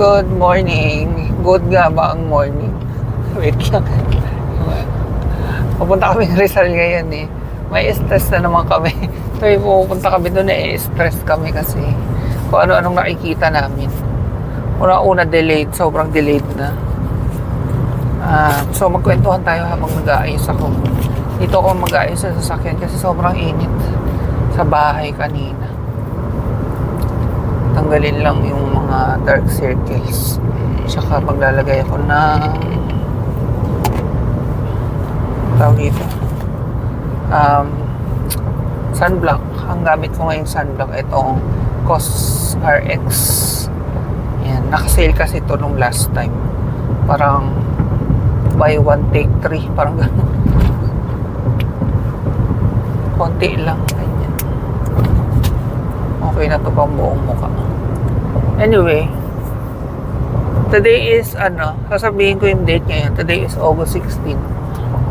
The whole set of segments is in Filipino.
Good morning. Good nga ba ang morning? Wait lang. Pupunta kami ng Rizal ngayon eh. May stress na naman kami. Tuwing pupunta kami doon eh, stress kami kasi kung ano-anong nakikita namin. Una-una delayed, sobrang delayed na. Ah, so magkwentuhan tayo habang mag-aayos ako. Dito ako mag-aayos sa sasakyan kasi sobrang init sa bahay kanina. Tanggalin lang yung mga dark circles. Tsaka maglalagay ako ng tawag dito. Um, sunblock. Ang gamit ko ngayon sunblock itong COS RX. Yan. Nakasale kasi ito nung last time. Parang buy one take three. Parang gano'n. Konti lang. Ganyan. Okay na to pang buong mukha. Anyway, today is ano, sasabihin ko yung date ngayon. Today is August 16.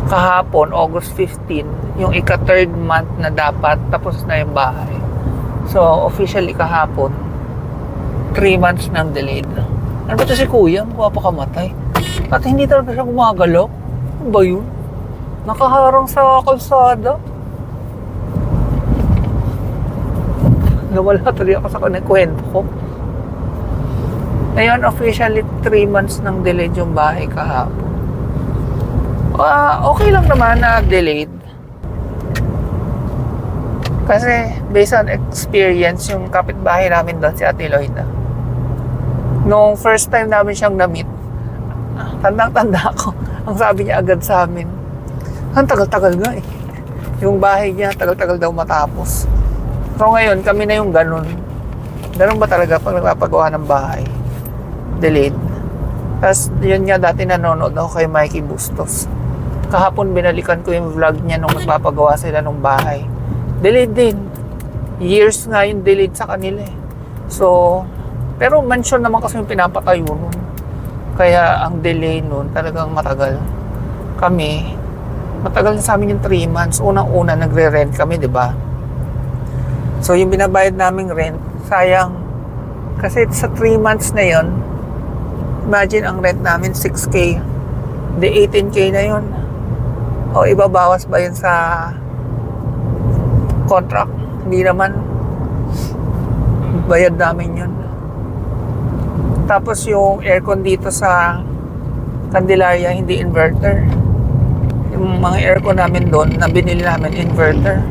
Kahapon, August 15, yung ika-third month na dapat tapos na yung bahay. So, officially kahapon, 3 months nang delayed. Ano ba ito si Kuya? Mukha pa kamatay. At hindi talaga siya gumagalaw. Ano ba yun? Nakaharang sa kalsada. Nawala tuloy ako sa kwento ko. Ngayon, officially 3 months nang delayed yung bahay kahapon. Ah, okay lang naman na delayed. Kasi based on experience, yung kapitbahay namin doon, si Ate Lloyda. Nung first time namin siyang na-meet, tandang-tanda ako. Ang sabi niya agad sa amin, ang tagal-tagal nga eh. Yung bahay niya, tagal-tagal daw matapos. Pero ngayon, kami na yung ganun. Ganun ba talaga pag nagpapagawa ng bahay? Delayed. Tapos, yun nga dati nanonood ako kay Mikey Bustos. Kahapon binalikan ko yung vlog niya nung nagpapagawa sila ng bahay. Delayed din. Years nga yung delayed sa kanila eh. So, pero mansion naman kasi yung pinapatayo nun. Kaya ang delay nun talagang matagal. Kami, matagal na sa amin yung 3 months. Unang-una nagre-rent kami, di ba? So, yung binabayad naming rent, sayang. Kasi sa 3 months na yon imagine ang rent namin 6K. Di 18K na yon O ibabawas ba yun sa contract? Hindi naman. Bayad namin yun. Tapos yung aircon dito sa Candelaria, hindi inverter. Yung mga aircon namin doon, na binili namin inverter.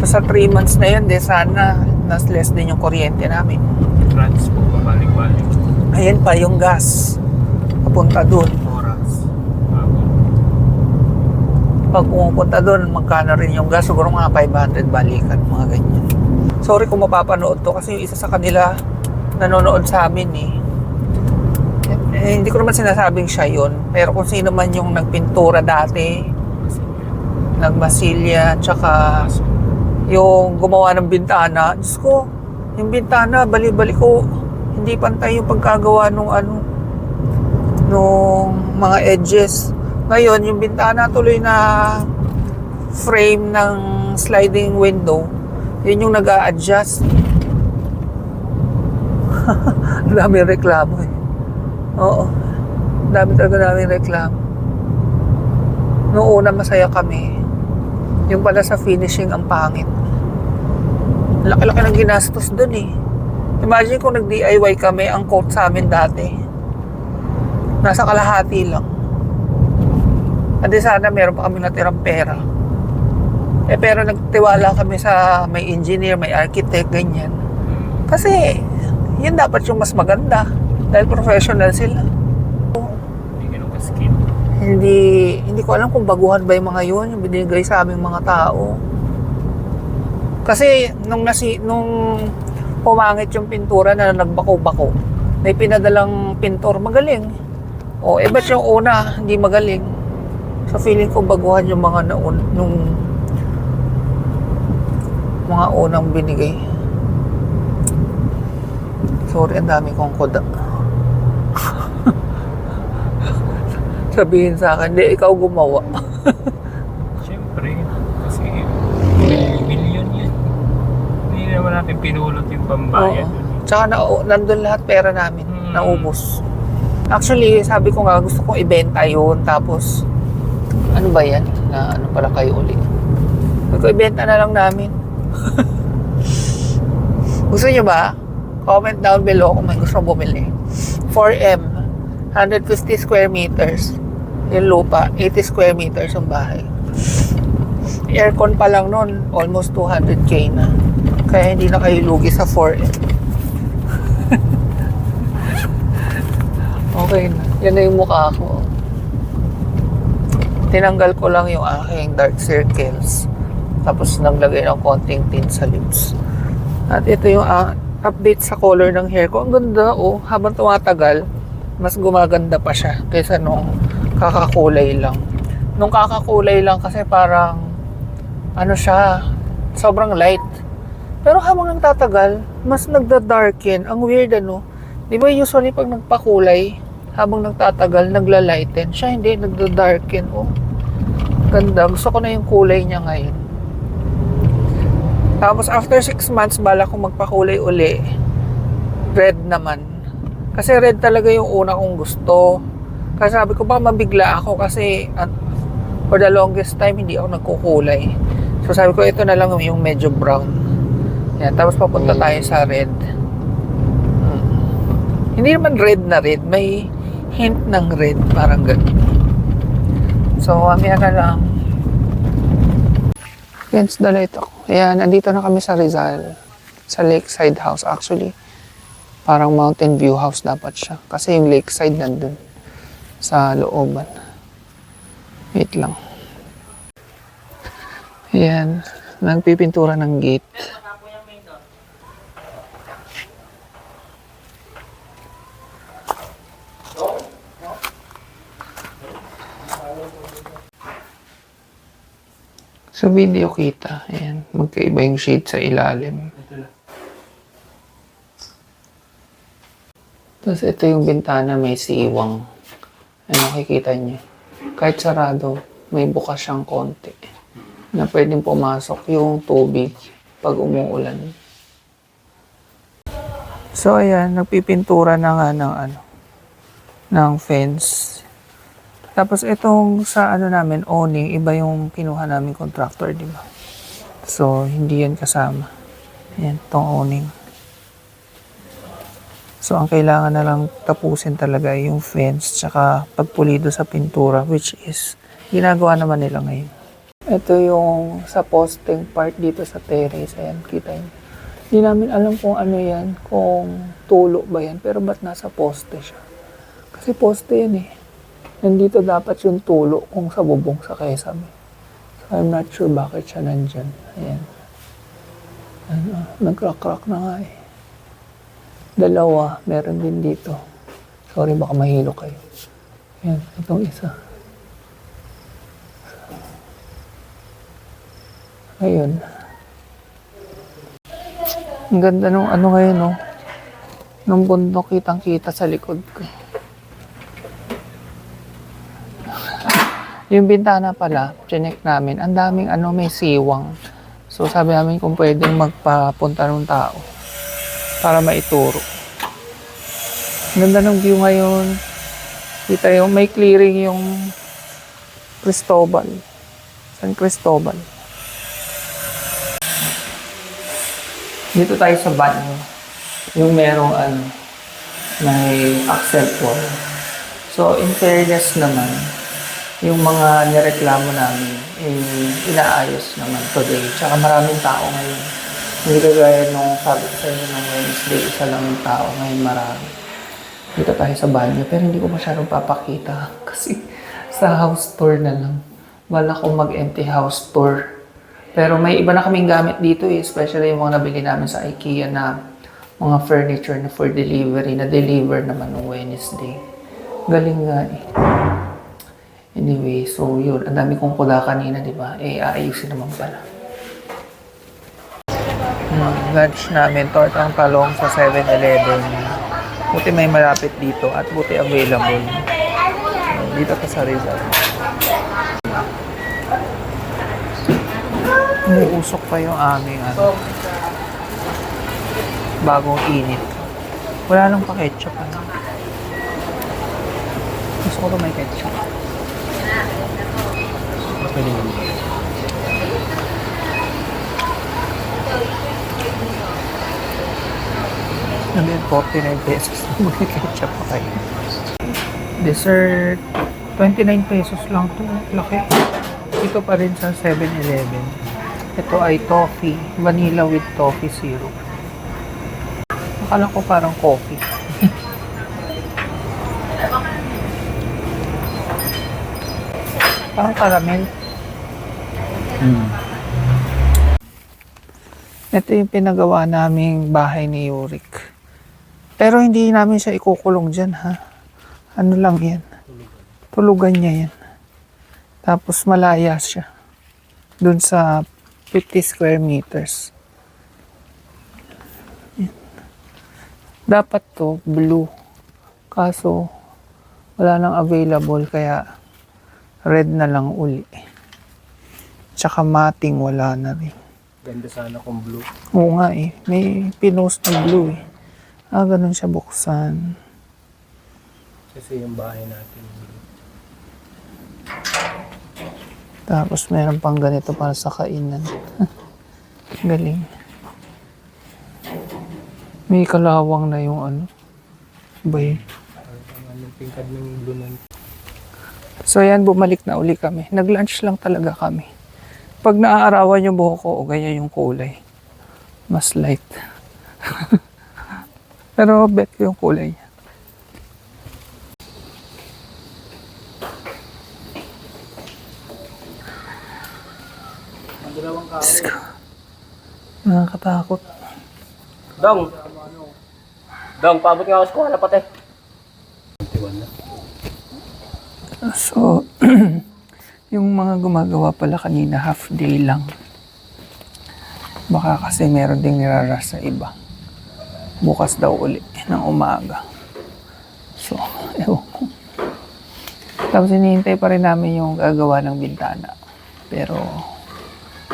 So sa 3 months na yun, de sana nas less din yung kuryente namin. Transpo pabalik-balik. Ayan pa yung gas. Papunta doon. Pag pumupunta doon, magkano rin yung gas? Siguro mga 500 balikan, mga ganyan. Sorry kung mapapanood to kasi yung isa sa kanila nanonood sa amin eh. eh hindi ko naman sinasabing siya yun. Pero kung sino man yung nagpintura dati, nagmasilya, tsaka yung gumawa ng bintana. Diyos ko, yung bintana, bali-bali ko, hindi pantay yung pagkagawa nung ano, nung mga edges. Ngayon, yung bintana tuloy na frame ng sliding window, yun yung nag adjust dami reklamo eh. Oo. Dami talaga namin reklamo. Noong una masaya kami. Yung pala sa finishing ang pangit. Laki-laki ng ginastos dun eh. Imagine kung nag-DIY kami, ang quote sa amin dati. Nasa kalahati lang. Hindi sana meron pa kami natirang pera. Eh pero nagtiwala kami sa may engineer, may architect, ganyan. Kasi yun dapat yung mas maganda. Dahil professional sila. Hindi hindi ko alam kung baguhan ba yung mga yun, yung binigay sa aming mga tao. Kasi nung nasi, nung pumangit yung pintura na nagbako-bako, may pinadalang pintor magaling. O, eh ba't yung una, hindi magaling? So feeling ko baguhan yung mga naun, yung mga unang binigay. Sorry, ang dami kong koda. Sabihin sa akin, hindi, ikaw gumawa. Siyempre. Kasi million yan. Hindi naman natin pinulot pambayad. Oo. Tsaka na, nandun lahat pera namin. Hmm. naubos. Actually, sabi ko nga, gusto kong ibenta yun. Tapos, ano ba yan? Na ano pala kayo uli? Sabi ko, ibenta na lang namin. gusto nyo ba? Comment down below kung may gusto bumili. 4M, 150 square meters. Yung lupa, 80 square meters yung bahay. Aircon pa lang nun, almost 200k na. Kaya hindi na kayo lugi sa 4M. okay na. Yan na yung mukha ko. Tinanggal ko lang yung aking dark circles. Tapos naglagay ng konting tint sa lips. At ito yung ah, update sa color ng hair ko. Ang ganda, oh. Habang tumatagal, mas gumaganda pa siya kaysa nung kakakulay lang. Nung kakakulay lang kasi parang ano siya, sobrang light. Pero habang nagtatagal, mas nagda-darken. Ang weird ano. Di ba usually pag nagpakulay, habang nagtatagal, nagla-lighten. Siya hindi, nagda-darken. Oh. Ganda. Gusto ko na yung kulay niya ngayon. Tapos after 6 months, bala kong magpakulay uli. Red naman. Kasi red talaga yung una kong gusto. Kasi sabi ko ba mabigla ako kasi at for the longest time hindi ako nagkukulay. So sabi ko ito na lang yung medyo brown. Yan, tapos papunta tayo sa red. Hmm. Hindi naman red na red, may hint ng red, parang ganun. So, mamaya na lang. Hence, dala ito. Ayan, nandito na kami sa Rizal. Sa Lakeside House. Actually, parang Mountain View House dapat siya. Kasi yung Lakeside nandun. Sa looban. Wait lang. Ayan. Nagpipintura ng gate. Sa video kita, ayan, magkaiba yung shade sa ilalim. Tapos ito yung bintana, may siwang. Ano, nakikita niyo. Kahit sarado, may bukas siyang konti. Na pwedeng pumasok yung tubig pag umuulan. So ayan, nagpipintura na nga ng ano, ng fence. Tapos itong sa ano namin, owning, iba yung kinuha namin contractor, di ba? So, hindi yan kasama. Yan, itong owning. So, ang kailangan na lang tapusin talaga yung fence tsaka pagpulido sa pintura, which is ginagawa naman nila ngayon. Ito yung sa posting part dito sa terrace. Ayan, kita niyo. Hindi namin alam kung ano yan, kung tulo ba yan, pero ba't nasa poste siya? Kasi poste yan eh. Nandito dapat yung tulo kung sa bubong sa kesame. So, I'm not sure bakit siya nandyan. Ayan. Ano, nagkrak-crack na nga eh. Dalawa, meron din dito. Sorry, baka mahilo kayo. Ayan, itong isa. Ayun. Ang ganda nung ano ngayon, no? Nung bundok kitang-kita sa likod ko. Yung bintana pala, chinek namin, ang daming ano, may siwang. So sabi namin kung pwedeng magpapunta ng tao para maituro. Ganda ng view ngayon. Kita yung may clearing yung Cristobal. San Cristobal. Dito tayo sa banyo. Yung merong ano, may accent wall. So in fairness naman, yung mga nireklamo namin, eh, inaayos naman today. Tsaka maraming tao ngayon. Hindi kagaya nung sabi ko sa inyo nung Wednesday, isa lang yung tao. Ngayon marami. Dito tayo sa banyo, pero hindi ko masyadong papakita. Kasi sa house tour na lang. Wala akong mag-empty house tour. Pero may iba na kaming gamit dito eh. Especially yung mga nabili namin sa IKEA na mga furniture na for delivery, na deliver naman nung Wednesday. Galing nga eh. Anyway, so yun. Ang dami kong kuda kanina, di ba? Eh, aayusin naman pala. Hmm, lunch namin, tortang talong sa 7-Eleven. Buti may malapit dito at buti available. Dito ka sa Rizal. Umuusok pa yung aming ano, bagong init. Wala lang pa ketchup. Ano? Gusto ko may ketchup. Pwede naman. Ano yun, 49 pesos. May ketchup pa kayo. Dessert, 29 pesos lang to. Laki. Ito pa rin sa 7-Eleven. Ito ay toffee. Vanilla with toffee syrup. Akala ko parang coffee. parang caramel. Hmm. Ito yung pinagawa naming bahay ni Yurik. Pero hindi namin siya ikukulong dyan, ha? Ano lang yan? Tulugan niya yan. Tapos malaya siya. Doon sa 50 square meters. Yan. Dapat to blue. Kaso wala nang available kaya red na lang uli. Tsaka mating wala na rin. Ganda sana kung blue. Oo nga eh. May pinost na blue eh. Ah, ganun siya buksan. Kasi yung bahay natin. Tapos meron pang ganito para sa kainan. Galing. May kalawang na yung ano. Ba yun? So yan, bumalik na uli kami. Nag-lunch lang talaga kami. Pag naaarawan yung buhok ko, o ganyan yung kulay. Mas light. Pero bet ko yung kulay niya. Diyos ko. Nakakatakot. Dong! Dong, paabot nga ako sa kuha na pati. So, yung mga gumagawa pala kanina, half day lang. Baka kasi meron ding niraras sa iba. Bukas daw uli ng umaga. So, ewan ko. Tapos hinihintay pa rin namin yung gagawa ng bintana. Pero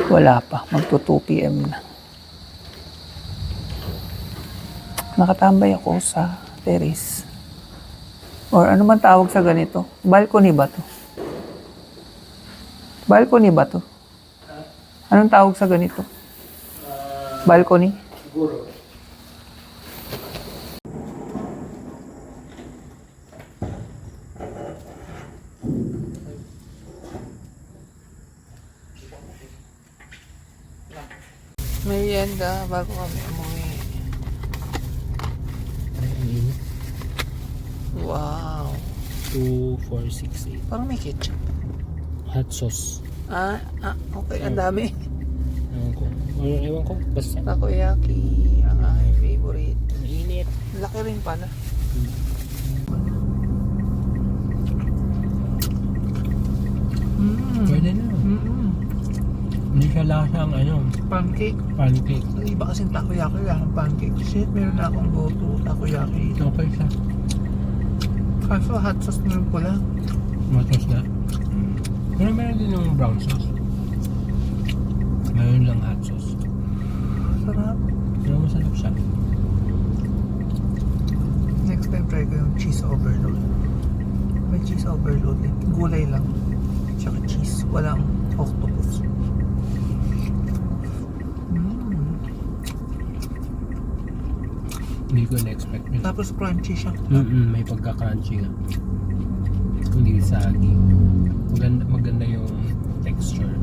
wala pa. Magto 2 p.m. na. Nakatambay ako sa terrace. Or ano man tawag sa ganito? Balcony ba to? Balcony ba to? Anong tawag sa ganito? Balcony? Merienda bago kami umuwi. Wow. 2, 4, 6, 8. Parang may ketchup. Hot sauce. Ah, ah okay. Ang dami. Ewan ko. Or, ewan ko. Basta. Takoyaki, ang aking favorite. Mainit. Laki rin pala. Mm. Pwede na. Mm-mm. Hindi siya lasang ano, Pancake. pancake. Ang iba kasing takoyaki, akong pancake. Shit, meron na akong go-to takoyaki. Okay siya. Kaso hot sauce na rin pala. Matos na. Pero meron din yung brown sauce. Ngayon lang hot sauce. Sarap. Pero masarap siya. Next time try ko yung cheese overload. May cheese overload eh. Gulay lang. Tsaka cheese. Walang octopus. Mm. Hindi ko na-expect yun. Tapos crunchy siya. Mm-mm, may pagka-crunchy nga hindi saging. Maganda, maganda yung texture.